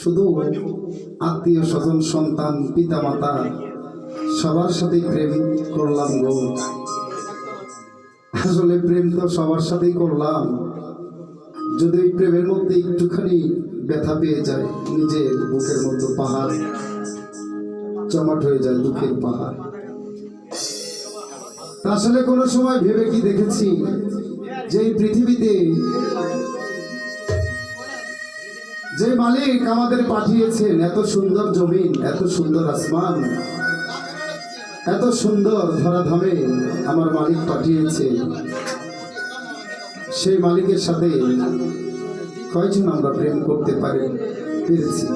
শুধু আত্মীয় স্বজন, সন্তান পিতা মাতা সবার সাথেই প্রেম করলাম গো। আসলে প্রেম তো সবার সাথেই করলাম। যদি ওই প্রেমের মধ্যে একটুখানি ব্যথা পেয়ে যায়, নিজের বুকের মধ্যে পাহাড় জমাট হয়ে যায়, দুঃখের পাহাড়। আসলে কোনো সময় ভেবে কি দেখেছি? যে পৃথিবীতে যে মালিক আমাদের পাঠিয়েছেন, এত সুন্দর জমিন, এত সুন্দর আসমান, এত সুন্দর ধরাধামে আমার মালিক পাঠিয়েছে সেই মালিকের সাথে কয়জন আমরা প্রেম করতে পারি, পেরেছি।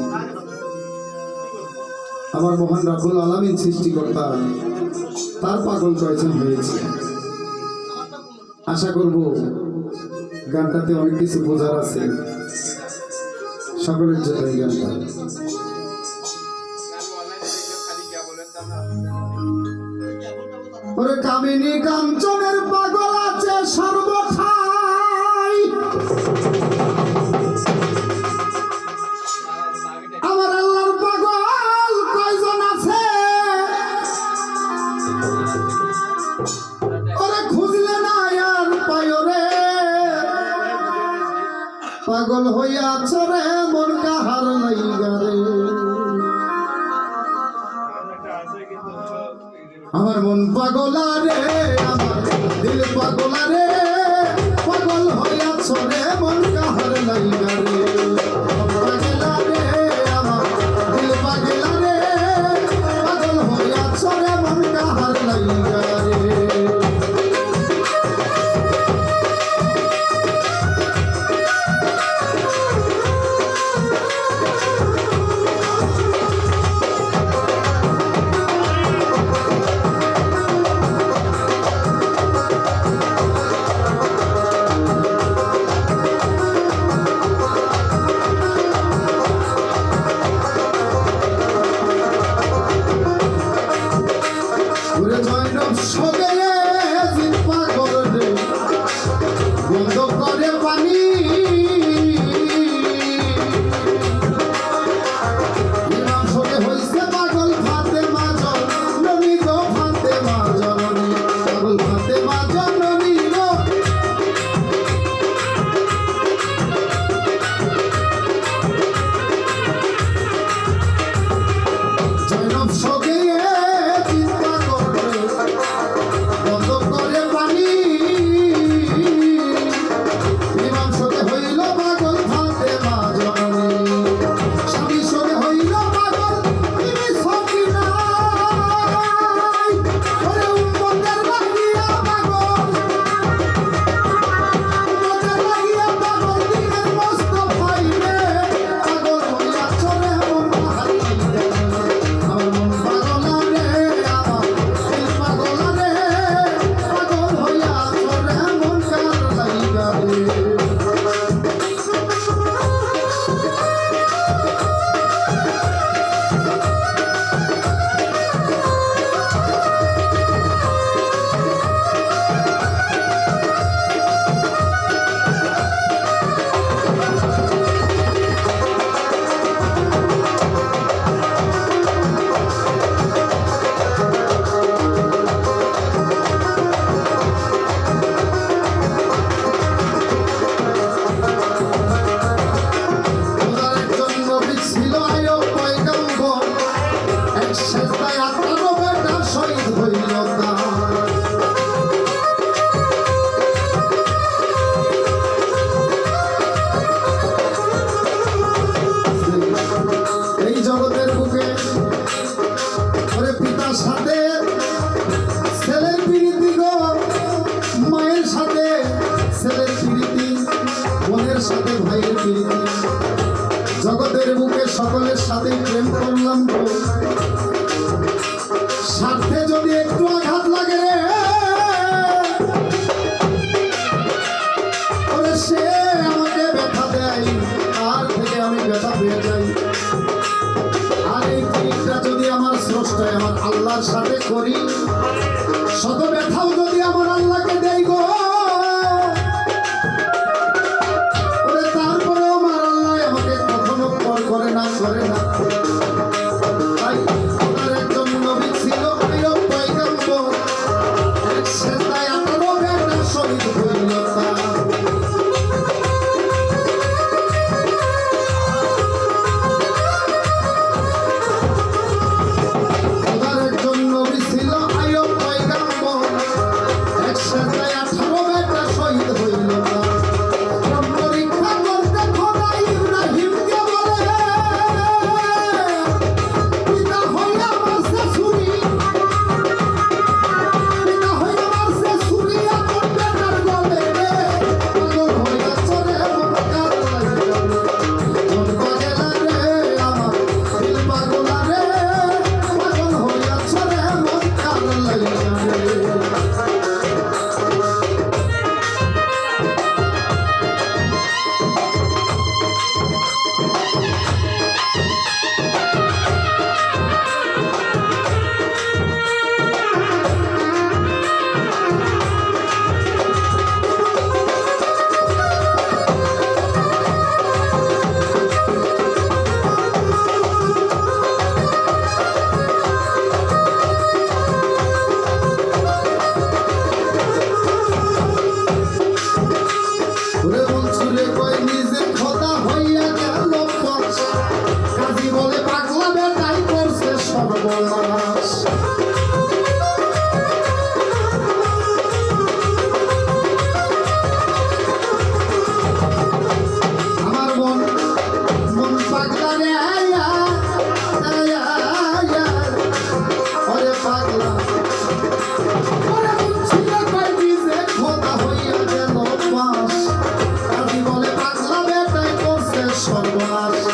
আমার মহান রাবুল আলামিন সৃষ্টিকর্তা, তার পাগল কয়জন হয়েছে? আশা করব গানটাতে অনেক কিছু বোঝার আছে। সকলের জন্য এই গানটা কামিনী কাঞ্চনের পাগল মন কাহার নাই গারে আমার মন পাগলা রে আমার দিল পাগলা রে পাগল হইয়াছ রে। সাথে প্রেম করলাম স্বার্থে যদি একটু আঘাত লাগে সে আমাকে ব্যথা দেয় থেকে আমি ব্যথা পেয়ে যাই। আর এই জিনিসটা যদি আমার স্রষ্টায়, আমার আল্লাহর সাথে করি, শত ব্যথাও যদি আমার আল্লাহকে দেই গো Sarvas